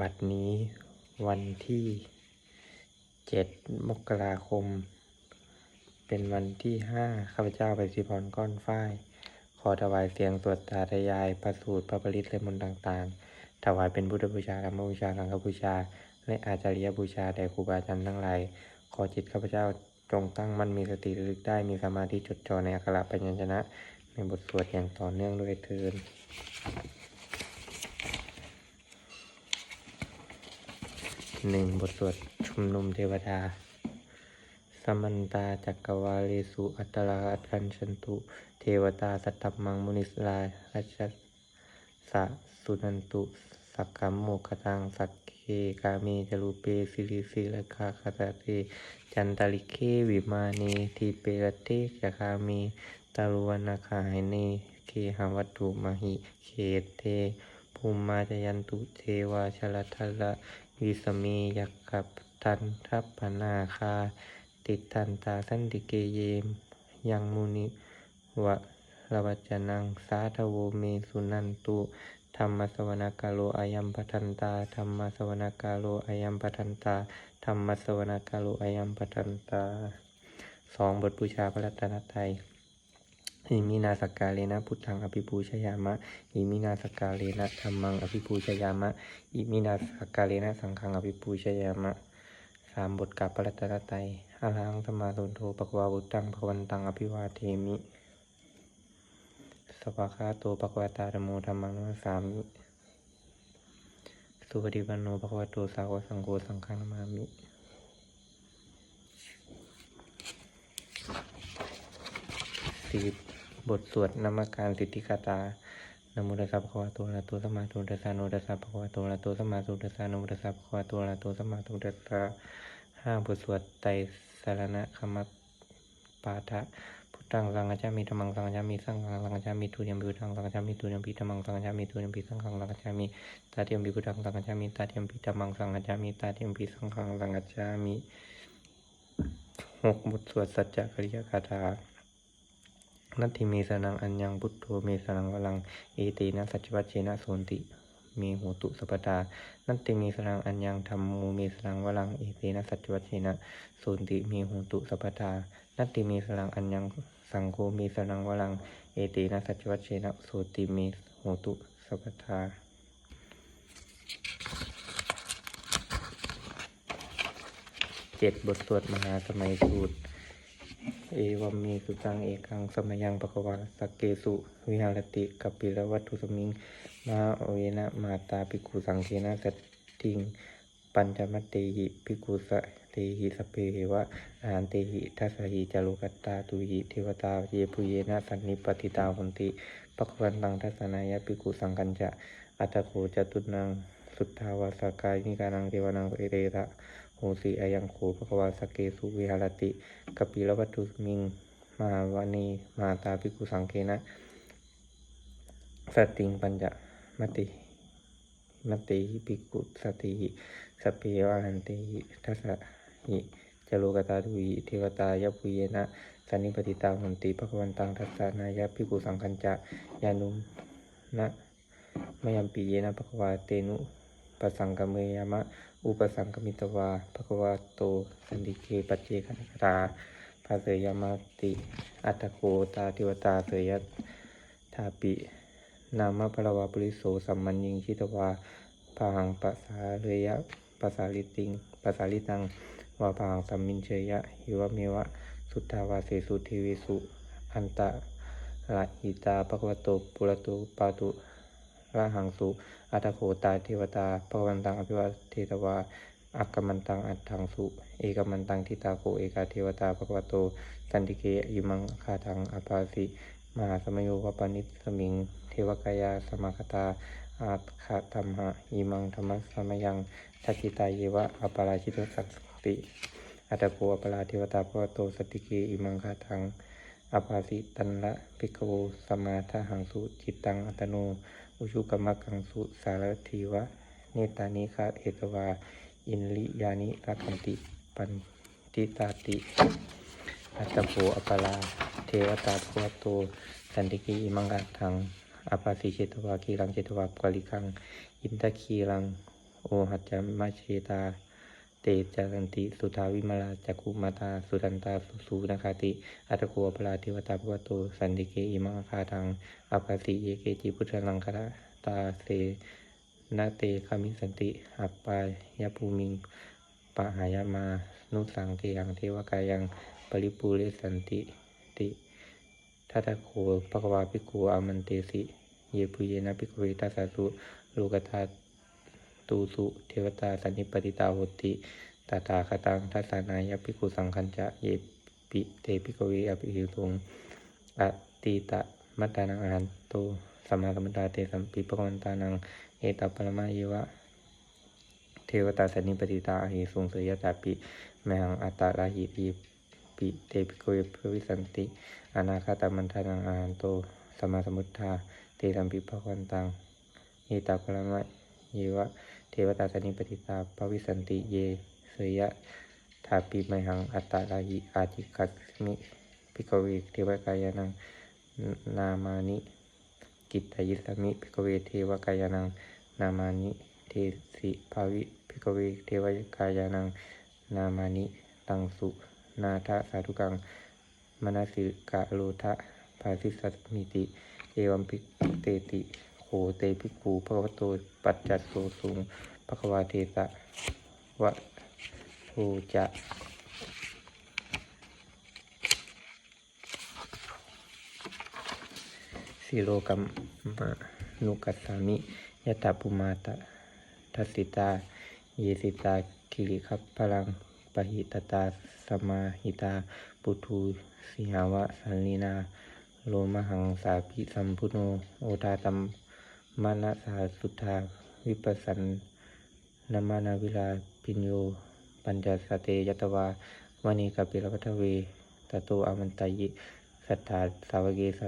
บัดนี้วันที่เจ็ดมกราคม เป็นวันที่ห้าข้าพเจ้าไปสิพรก้อนฝ้าย ขอถวายเสียงสวดตาทยายประสูตรพระปริตรและมนต์ต่าง ๆ ถวายเป็นพุทธบูชาธรรมบูชาสังฆบูชา และอาจาริยบูชาแด่ครูบาอาจารย์ทั้งหลาย ขอจิตข้าพเจ้าจงตั้งมั่นมีสติระลึกได้มีสมาธิจดจ่อในอักขระปัญญชนะ ในบทสวดอย่างต่อเนื่องด้วยเทิน หนึ่งบทสวดชุมนุมเทวดา สมันตาจักกวาเลสุอัตตราอัตคันชันตุ เทวตาสัตตมังมุนิสลารัชสะสุนันตุสักกัมโมคตังสักเคกามีจรูเปสิริสิลคาคาตาเตจันตลิเควิมาเนทีเปรเตจคามีตารุวนาคายเนเคหวัตถุมหิเขเตภูมิมาจยันตุเทวาชลทัลละ วิสมียักกับทันทัพปนาคา ติดทันตาสันติเกเยม ยังมุนิวะระวัจจนังสาธโวเมสุนันตุธรรมสวนากาโลอายัมปทันตาธรรมสวนากาโลอายัมปทันตาธรรมสวนากาโลอายัมปทันตาสองบทบูชาพระรัตนตรัย อิมินาสกกาเลนะพุทธังอภิปูชยามะอิมินาสกกาเลนะธรรมังอภิปูชยามะอิมินาสกกาเลนะสังฆังอภิปูชยามะสามบทกับพระรัตนตยอะระหังสมาสุนโธปะกวาบุตังภวันตังอภิวาเทมิ สวากขาโตปะกวาตาธรโมธรรมังนัสามิ สุปฏิปันโนปะกวาโตสาวสังโฆสังฆังนามามิสี่บ บทสวดนามการสิทธิคาตานะโมตัสสะภะคะวะโตอะระหะโตสัมมาสัมพุทธัสสะนะโมตัสสะภะคะวะโตอะระหะโตสัมมาสัมพุทธัสสะนะโมตัสสะภะคะวะโตอะระหะโตสัมมาสัมพุทธัสสะห้าบทสวดไตรสรณะคมปาฐะพุทธังสังฆจามิธัมมังสังฆจามิสังฆังสังฆจามิทุติยมปิพุทธังสังฆจามิทุติยมปิธัมมังสังฆจามิทุติยมปิสังฆังสังฆจามิตาติยมปิพุทธังสังฆจามิตาติยมปิธัมมังสังฆจามิตาติยมปิสังฆังสังฆจามิหกบทสวดสัจจกริยคาถา นัตถิเมสนังอัญญังพุทโธเมสนังวลังเอตินะสัจวัชเชนะโสนติเมโหตุสปตา นัตติเมสนังอัญญังธรรมโมเมสนังวลังเอตินะสัจวัชเชนะโสนติมโหตุสปตา นัตติเมสนังอัญญังสังโฆเมสนังวลังเอตินะสัจวัชเชนะโสติมโหตุสปตาเจ็ดบทสวดมหาสมัยสูตร เอวัมเมสุตังเอกังสมยังปะกวาสักเกสุวิหารติกัปปิลวัตถุสมิงมาโอเวนะมาตาภิกุสังเคนะสติง ปัญจมัตเตหิภิกุสะเตหิสเพเหวะอาหารเตหิทัสหิจารุกัตตาตุหิเทวตาเยปุเยนะสันนิปติตาหนติปะกวันตังทัสสนายะภิกุสังกัญจะอัตโขจตุนังสุทธาวาสกายนิการังเทวนังเอเรระ โหสีอายังโขภควาสเกสุวิหารติกปิลวัตถุมิง มาวานีมาตาภิกุสังเคนะสติงปัญจมติมติภิกุสติสเพวะหันติทัสสะหิจโลกตาตุหิเทวตายปุเยนะสันนิปติตาหุนติภควันตังทัสสะนายะภิกุสังคัญจะยานุนะมยัมปีเยนะภควาเตนุปสังกเมยามะ อุปสังกมิตวาภควาโต สันติเกปัจเจกนาราภาเสยมาติ อัตโกตาทิวตาเสยทาปินามะพลวาปุริโสสัมมันยิงชิตวาพาหังปัสสาเรยะปัสสาลิติงปัสสาลิตังวาพาหังสัมมินเชยะหิวะเมวะ สุทธาวาเสสุเทวิสุ อันตะละหิตาภควโตปุระตุปาตุ ระหังสุอัตถโขตาเทวตาภวันตังอภิวาเทตวาอักกมันตังอัตถังสุ เอกมันตังทิตาโกเอกาเทวตาภควโตสันติเกอิมังคาทังอภาสิมหาสมโยวปนิสมิง เทวกายาสมาคตาอาคาธรรมะอิมังธรรมสมยังทัจิตาเยวะอปาราชิตสักติอัตโกอปาราเทวตาภควโตสติเกอิมังคาทังอภาสิตันละภิกโวสมาทหังสุจิตตังอัตโน อุชุกมะกังสุสารทีวะ เนตานิคาเอกวา อินลิยานิรักันติ ปันติตาติ อัตโภอปลา เทวตาภวโต สันติกีอิมังกาทังอปาสิเชตวากีรังเชตวากวลิคัง อินทคีรัง โอโอหัจจมาเชตา เตจารันติ สุทาวิมาลาจักุมาตา สุตันตาสุสูนาคาติ อัตโกอปราเทวตาภวโตสันติเกอิมังคาทังอภัสสิเยเกจิพุทธลังคาตาเสนาเตคามิสันติ อัปปายภูมิงปะหายามา นุสังเทยังเทวกายังปริปูเรสันติติทัตโคภควาภิกขุอามันเตสิ เยปุเยนะภิกขเวทัสสุโลกธา ตูสุเทวตาสันนิปติตาโหติตาตาคตังทัสสานายภิกุสังคัญจะเยปิเตภิกเวอภิหิตุงอติตะมัตตานังอาหันโตสัมมาสัมพุทธาเตสัมปิปะวันตานังเอตัปปรมายวะเทวตาสันนิปติตาหิสุงเสยตาปิแมหังอัตตาลาหิตีปิเตปิโกเวภวิสันติ อนาคาตมันทานังอาหันโตสมมาสมุทธาเตสัมปิภวันตังเอตาปรมะเยวะ เทวตาสนิปติตาภวิสันติเย เสยะทาปิไมหัง อัตตาลาหิอาจิกัสมิพิกเวเทวกายานัง นามานิ กิตตยิสมิพิกเวเทวกายานัง นามานิ เทสิภาวิพิกเวเทวกายานัง นามานิ ตังสุนาทะสาธุกัง มนสิกะโลทะภาสิสัตมิติ เอวัมปิเตติ โหเตภิกขุภควโตปัจจัตโตสุงภควาเทตะวะโทจะสิโลกัมมานุกัสสามิยะตาปุมาตะทัสสิตา เยสิตาคิริคัพพลังปหิตตาสมาหิตา ปุทูสิหาวะสันลีนา โลมหังสาภิสัมพุโน โอทาตัม มานะสาสุทธาวิปัสสันนามานาวิลาปิญโย ปัญจสเตยตวาวณีกปิรวัตเวตโตอามันตายิ สัทธาสาวเกส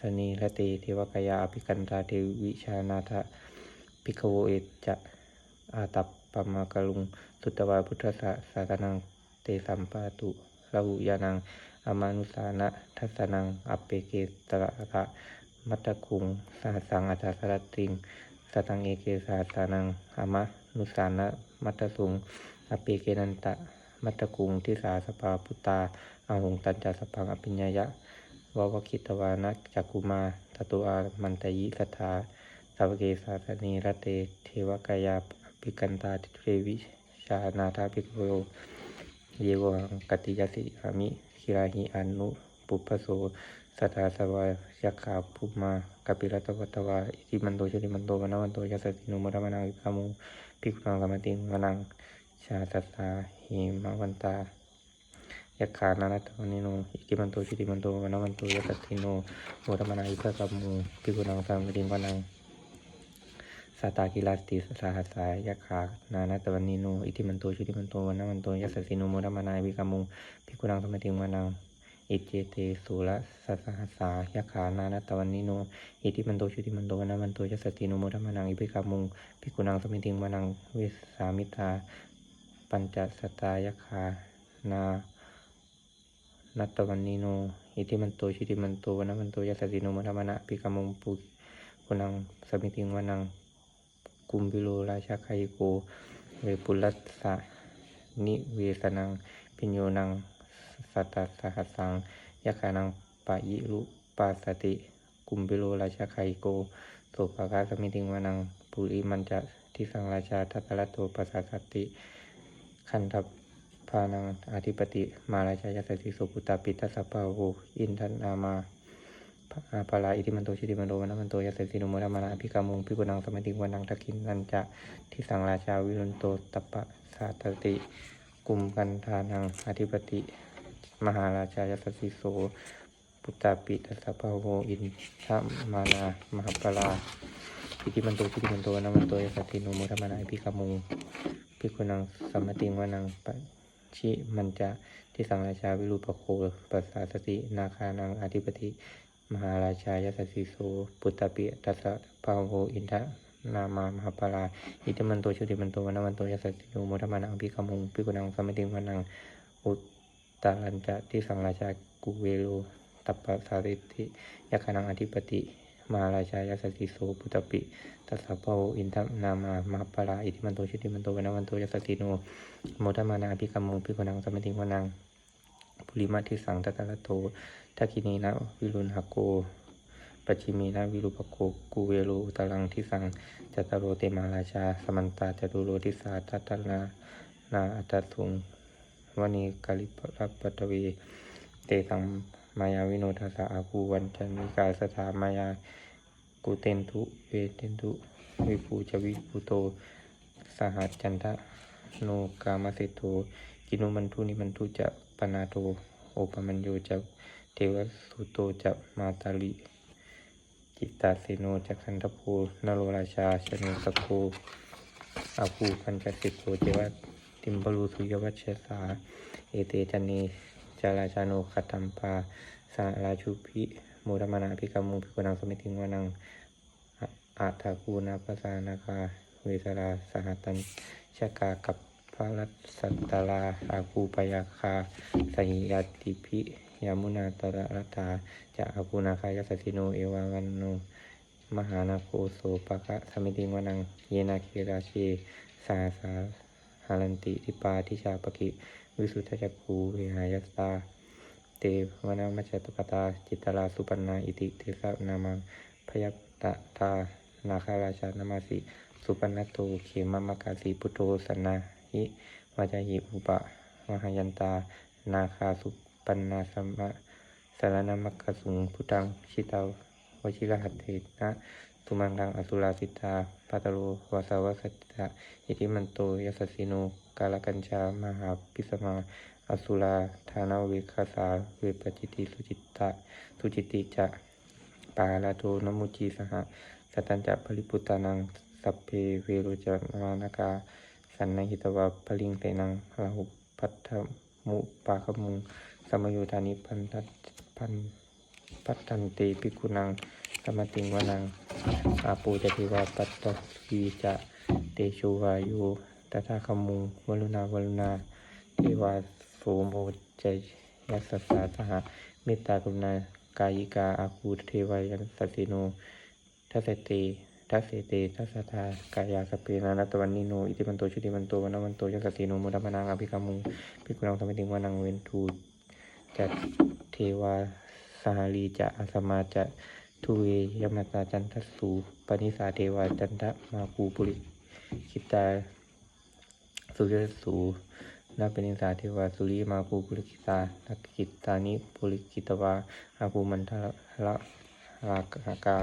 สนีละเตเทวกายาอภิกันตาเทวิชานาทะพิกโวเอจะอาตัปปมากลุง สุตวาพุทธสสาสนังเตสัมปาตุระหุยานังอามานุสานะทัสนัง อัปเปเกตระระ มัตตคุงสหสังอัจฉรติงสตังเอเกสาสานังอามานุสานะมัตตสุงอปเปเกนันตะมัตตคุงทิสาสปาพุตตาอาหงตัญจาสปังอภิญญายะวาวคิตวานักจักุมาตตุอามันตยิสัทธาสาวเกสาสนีรเตเทวกายาปิกันตาทิเทวิชานาทาปิกโวเยวังกติยสิอามิคิราหิอนุปุพโส สัทธาสวายยักขาภุมากปิรัตวัตวาอิติมันโตชติมันโตวนวันโตยัสสตินุมรมนังวิภามุภิกขุนังกรรมติงวนังชาตตาหิมวันตายักขานานัตวนิโนอิติมันโตชิติมันโตวันวันโตยัสสติโนโมรมนาอิภะกัมมูภิกขุนังสัมมติงวนังสาตตากิลาสติสาหัสสายยักขานานัตวนิโนอิติมันโตชิติมันโตวันวันโตยัสสติโนโมรมนาอิภะกัมมูภิกขุนังสัมมติงวนัง อิเจเตสุระสัสหัสายักขานานัตวันนิโนอิติมันโตชิติมันโตวันวันโตยัสติโนโมรมนาอิภะกัมมูภิกุนังสมมติงวนังเวสามิตาปัญจสตายกขานานัตตวันนีโนอิติมันโตชิติมันโตวันมันโตยัสติโนมัมนะปิกามุงปุกุนังสมิติงวานังกุมบิโลราชาไคโกเวปุลัสสะนิเวสนังพิญโยนัง สัตตสหัสสังยักขานังปะยิรุปาสติ กุมบิโลราชาไคโกโสภากาสมิติงวานังปุริมันจะทิสังราชาทัตตะโตปัสสติขันธพานังอธิปติ มาราชายสติสุปุตาปิตัสปะโวอินทนามาอาปาลาอิติมันโตชิติมันโตวันมันโตยัสสินุโมธรรมานาภิกามุงภิกุนังสมติวันังตะกินนันจะที่สังราชาวิรุณโตตปปะสาตติกุมกันทานังอธิปติ มหาราชายัสสิโสปุตตาปิตัสสะปะโวอินทมานา มหาปลาอิติมันโตชิติมันโตวันมันโตยัสสินุธรรมานาภิกามุงพิกุนังสัมมติงวานังปัชิมันจะที่สังราชาวิรูปโคปัสสาสติ นาคานังอธิปติ มหาราชายัสสิโส ปุตตปิตัสสะภาโวอินทะนามามหาปาลาอิติมันโตชุติมันโตวันวันโตยัสสิโนโมทมานังพิกามุงพิกุนังสัมมติงวานังอุต ตารัญจะที่สังราชากุเวโลตัปปสาริติยาคานังอธิปติ มาราชายสสติโสปุตปิตัสสะโวอินทนามามาปราอิทิมันโตชุติมันโตวนวันโตยสสติโนโมทมานาภิกมุภิกนังสมติงวนังปุริมาทิสังตตะละโตทักินีนะวิรุณหโกปัจฉิมีนาวิรุปโกกูเวโรอุตรังทิสังจัตตโรเตมาราชา สมันตาจตุโรทิสาทัตตนา นาอัตตุง วณีกาลิปรับปตวีเตตังมายาวิโนทัสสะอาภูวันจันมิกาสถามายากุเตนทุเวเตนทุวิภูจวิภูโต สหัสจันทะโนกามเสโทกินุมันทุนิมันทุจะปนาโตโอปมัญโยจะเทวสุโตจะมาตาลิจิตตาเสโนจักขันทภูนโรราชาชนุสโคอาภูปัญจสิโกเจวะ ติมบรูสุยวัชสา เอเตจันเนจาราชาโนคตัมปาสาราชุพิโมรมนาภิกามุภิกนังสมิติงวานังอาถาคูนาปสานาคาเวสราสหัตัญชกากับพระรัตสัตตาราอาคูปยาคาสหิยติพิยามุนาตระรัตตาจะอาภูนาคายสสสิโนเอวาวันโนมหานาโคโสปะกะสมิติงวนัง เยนาเคราเชสาสา หารันติทิปาทิชาปกิ วิสุทธจักขูเวหายสตา เตวนามัจจตุปตา จิตตลาสุปันนาอิติเทสะนามังพยัตตตานาคาราชานามาสิ สุปันนโตเขมมกาสีพุโธสนนาหิวาจาหิอุปะมหายันตา นาคาสุปันนาสัมะสารนามกสุงพุทังชิตาว วชิรหัตเถนะตุมังกังอสุราสิตาปัตโรวาสาวสัจจะอิทิมันโตยัสสิโนกาลกัญชามหาปิสมา อสุราธานาเวคาสาเวปจิติสุจิตตะสุจิติจะปาลาโทนมุจีสหสตัญจะปริปุตานังสัพเพเวโรจนานากา สันนหิตวาปลิงเตนังราหุพัทธมุปาคมุงสมโยธานิพันธพัน พัฒันติปิกุนังสมติงวนังอาปูจติวาปัตตวีจะเตโชวายุตถาคมุงวลุณาวลุณาเทวาโสโมจยัสสาสหเมตตากรุณากายิกาอาคูเทวายัสสสิโนทัสเตทัสเตทัสสะทากายาสเปนานัตวันนิโนอิติมันโตชุติมันโตวันวันโตยัสสสิโนมุดมนังอภิกามุงปิกุนังสมติงวนังเวนทูจัตเทวา สหาลีจะอสมาจะทุเวยมตาจันทสูปนิสาเทวาจันทมาคูปุริคิตาสุเรสูนาปนิสาเทวาสุริมาคูปุริคิตานักกิตานิปุริกิตวาอาคูมันทะละลากา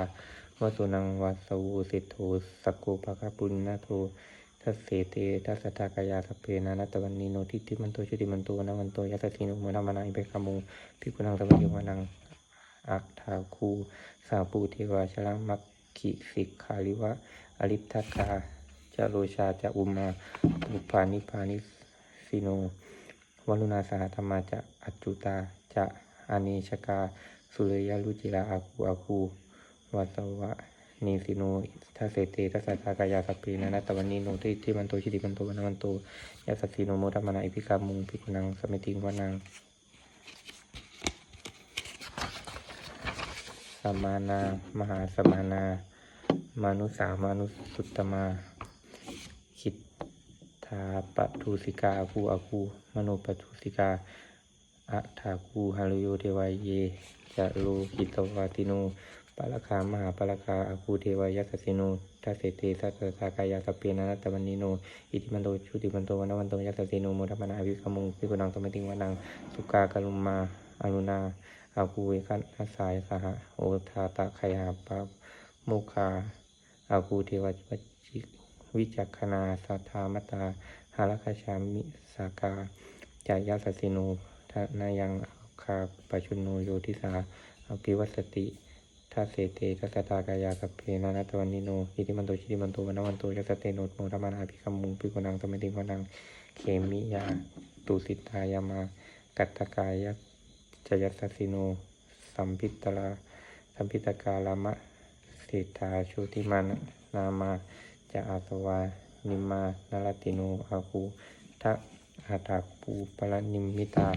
วสุนังวาสวูสิทโธสกโกปะคปุณนาโททัสเสเตทัสสะทากายาสเพนานัตวันนีโนทิติมันโตชุติมันโตนะวันโตยัสสสิโนมนามานาอิเปกามุพิกุนังสมัยมานัง อักถาคูสาปูเทวาชลังมักขิสิกขาลิวะ อริทักกาจโรชาจะอุมาปุปานิพานิสิโนวลุณาสหธรรมาจะอัจจุตาจะอาเนชกา สุเลยยลุจิราอาคูอาคูวัสวะนีสิโนทัสเสเตทัสสากายาสัพเพนะนัตตวันนีโนทิที่มันโตชิติมันโตวันมันโตยัสสสีโนโมทัมมนาอิพิกามุงพิกุนังสมิติงวานัง สมานา มหาสมานา มานุสามานุสุตตมา คิดทาปทุสิกาอาคูอาคูมโนปทุสิกาอะถาคูฮารุโยเทวายเยจะโลกิตวาติโนปาละคามหาปาละคาอาคูเทวายัสสิโนทัสเสเตสัสสากายาสเพนะนัตตวันนิโน อิติมันโตชุติมันโตวันวันโตยัสสิโนโมทัมมนาอภิกามุงพิกุนังสมติงวานังสุกากาลุมมาอรุณา อาคูเวคันทัสสายสหะโอทาตะไคหาปาโมคาอาคูเทวจิจิวิจักขณาสัทธามตาหาลคชามิสากาจายัสสิโนทนายังคาปชุนโนโยทิสาอภิวัสติทัสเสเตทัสสะทากายาสเพนานัตวันนิโนอิติมันโตชิติมันโตวันวันโตยัสเตโนโมธรรมานาภิกขมุงภิกนังสมัติวนังเขมิยาตุสิตายามากัตตกายะ จยัสสิโน สัมพิตลาสัมพิตกาลามะเศรษฐาชุติมานนามาจะอาสวา นิมานารติโนอาคูทะอาตาปูปรนิมมิตา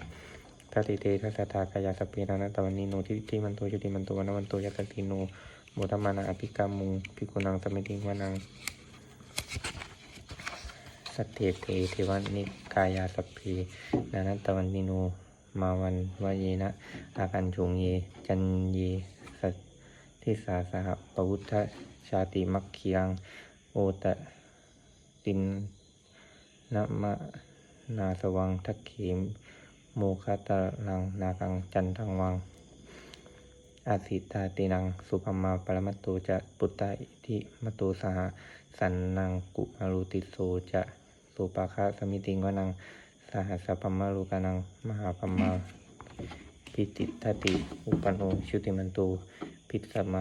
ทัติเตทัสสะทากายาสพเพนานัตตวันนิโนทิที่มันโตชุติมันโตวันนวันโตยัสติโนโมธมานาอภิกรรมุงพิกุนังสมิติวานังสัตเทเตเทวันิกายาสัพพีนานัตตวันนิโน มาวันวายเยนะอากันจงเย จันเยสัทิสาสหปวุทธชาติมัคคียง โอตะตินนมะนาสวังทักเขมโมคาตาลังนากังจันทังวัง อาสิตาตินัง สุภมาปรมัตโตจะปุตตาอิทิมโตสหสันนังกุมารุติโสจะสุปาคะสมิติงวนัง สหัสปมมารุกานังมหาปมมาปิติทติอุปนโนชุติมันโตพิสม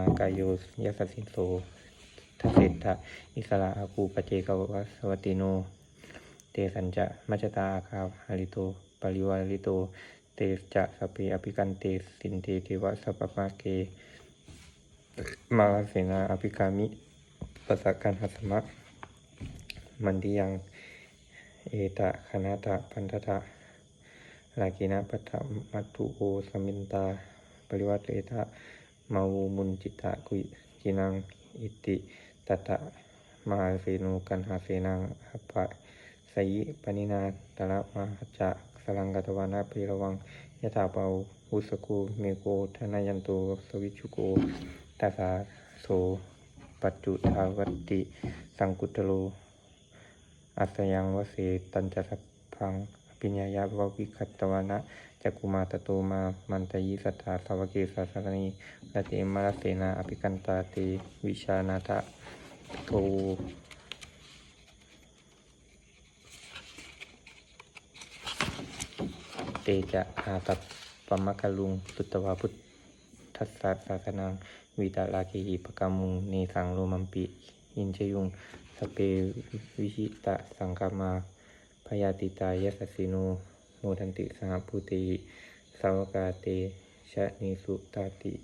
เสทะอิสระอาคูปเจกวัสวัติโนเตสัญจะคาหาตปริวาริโตเตจะสพเพอภิกันเตสินเตเทวะสัพพมาเกมาลาเสนาอภิกามิปสสกันหัสมะมันติยังเอตะลากินะปัตมัตตุโอสมินตา ปริวัติเอตะมาวูมุนจิตะกุยจินังอิติตตะมาเสนุกันหาเสนังอภะสยิปนินาตระมหจะสลังกัตวานาปีระวังยะถาเปาอุสกูเมโกธนายันโตสวิชุโกตัสสาโสปัจจุทาวตติสังกุตโล อัสยังวเสตัญจสัพพังอภิญญายาววิคัตวานะจักกุมาตโตมามันตยิสัทธาสาวกเกสาสรณีลติมรเสนาอภิกันตาเตวิชานาทะโทเตจะอาตัปปมะกะลุง สุตวาพุทธัสสะศาสนังวิตาลาเกหิปกามุงเนสังโลมัมปิ อินชยุง สเปวิชิตะสังกามาพยาติตายสัสสิโนโมทันติสหภูติสาวกาเตชะนิสุตาติ